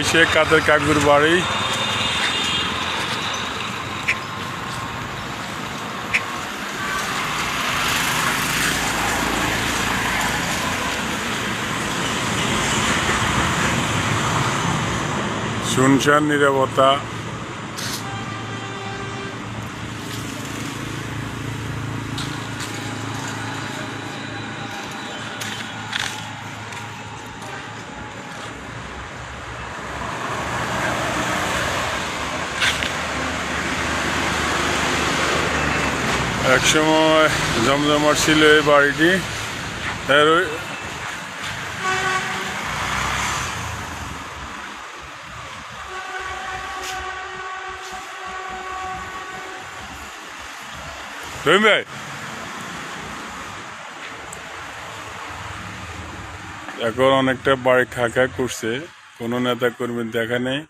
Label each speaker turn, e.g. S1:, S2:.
S1: এসে কাদের কাকুর বাড়ি? শুনশান নিরবতা। একসময় জমজমাট ছিল এই বাড়িটি। এর রহিম ভাই। এখন অনেকটা বাড়ি খা খা করছে, কোনো নেতা কর্মীর দেখা নেই।